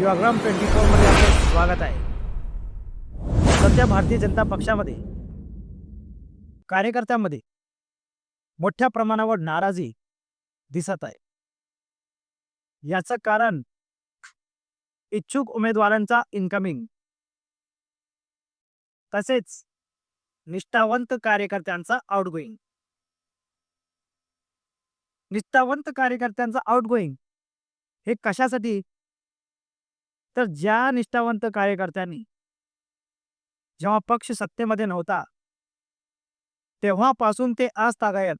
Yuvagram twenty फोरमध्ये आपलं स्वागत आहे. सध्या भारतीय जनता पक्षामध्ये कार्यकर्त्यांमध्ये मोठ्या प्रमाणावर नाराजी दिसत आहे. याचं कारण इच्छुक उमेदवारांचा इन्कमिंग तसेच निष्ठावंत कार्यकर्त्यांचा आउटगोईंग निष्ठावंत कार्यकर्त्यांचा आउटगोईंग हे कशासाठी तर ज्या निष्ठावंत कार्यकर्त्यांनी जेव्हा पक्ष सत्तेमध्ये नव्हता तेव्हापासून ते आज तागायत.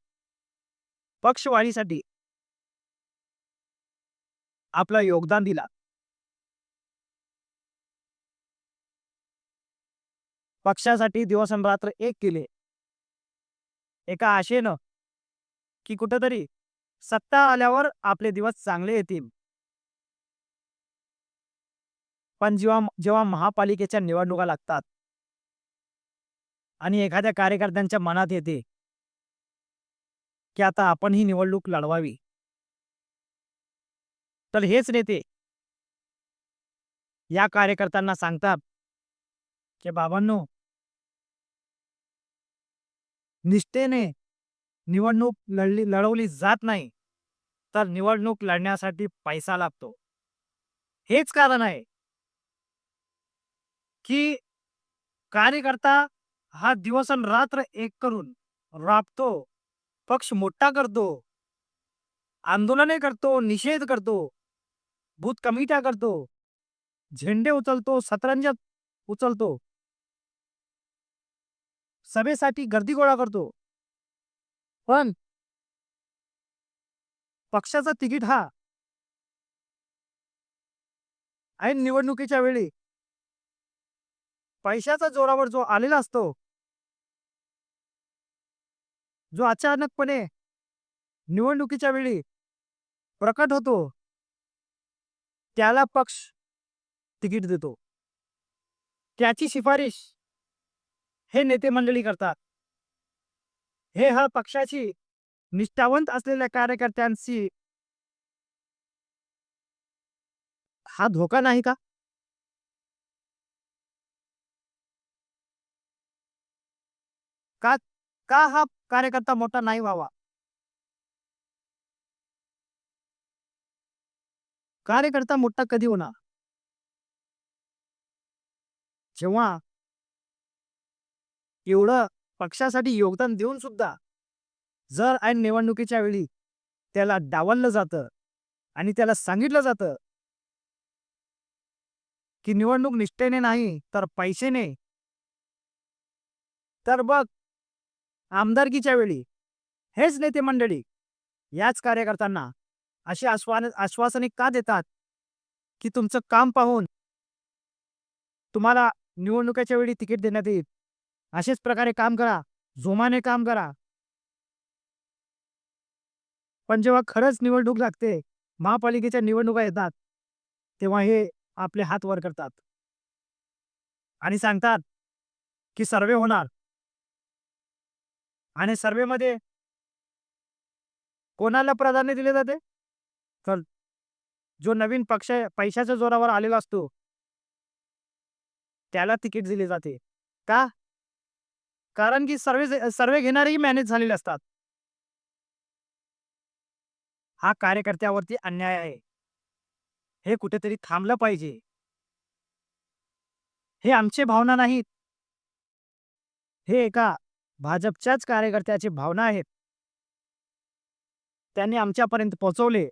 पक्षवाढीसाठी आपलं योगदान दिला. पक्षासाठी दिवसरात्र एक केले. एका आशेनं की कुठंतरी सत्ता आल्यावर आपले दिवस चांगले येतील. पण जेव्हा जेव्हा महापालिकेच्या निवडणुका लागतात. आणि एखाद्या कार्यकर्त्यांच्या मनात येते. की आता आपण ही निवडणूक लढवावी. तर हेच नेते. या कार्यकर्त्यांना सांगतात. की बाबांनो. निष्ठेने निवडणूक लढली लढवली जात नाही. तर निवडणूक लढण्यासाठी पैसा लागतो. हेच कारण आहे. की कार्यकर्ता हा दिवस आणि रात्र एक करून राबतो पक्ष मोठा करतो आंदोलने करतो निषेध करतो भूत कमिट्या करतो झेंडे उचलतो सतरंज उचलतो सभेसाठी गर्दी गोळा करतो. पण पक्षाचा तिकीट हा ऐन निवडणुकीच्या वेळी पैशाचा जोरावर जो आलेला असतो. जो अचानकपणे निवडणुकीच्या वेळी प्रकट होतो. त्याला पक्ष तिकीट देतो. त्याची शिफारिश हे नेते मंडळी करतात. हे हा पक्षाची निष्ठावंत असलेल्या कार्यकर्त्यांशी हा धोका नाही का? का का हा कार्यकर्ता मोठा नाही व्हावा? कार्यकर्ता मोठा कधी होणार? जेव्हा एवढं पक्षासाठी योगदान देऊन सुद्धा जर ऐन निवडणुकीच्या वेळी त्याला डावललं जातं आणि त्याला सांगितलं जातं की निवडणूक निष्ठेने नाही तर पैसेने तर बघ आमदारकीच्या वेळी. हेच नेते मंडळी याच कार्यकर्त्यांना अशी आश्वान आश्वासने का देतात? की तुमचं काम पाहून तुम्हाला निवडणुकीच्या वेळी तिकीट देण्यात येईल. असेच प्रकारे काम करा जोमाने काम करा. पण जेव्हा खरंच निवडणूक लागते महापालिकेच्या निवडणुका येतात तेव्हा हे आपले हात वर करतात. आणि सांगतात की सर्वे होणार. आणि सर्वेमध्ये कोणाला प्राधान्य दिले जाते? तर जो नवीन पक्ष पैशाच्या जोरावर आलेला असतो. त्याला तिकीट दिले जाते. का? कारण की सर्वे सर्वे घेणारेही मॅनेज झालेले असतात. हा कार्यकर्त्यावरती अन्याय आहे. हे कुठेतरी थांबलं पाहिजे. हे आमचे भावना नाहीत. हे एका भाजपच्याच कार्यकर्त्याची भावना आहेत. त्यांनी आमच्यापर्यंत पोहोचवले.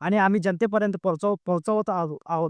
आणि आम्ही जनतेपर्यंत पोहोचव पोहोचवत आहोत आहोत.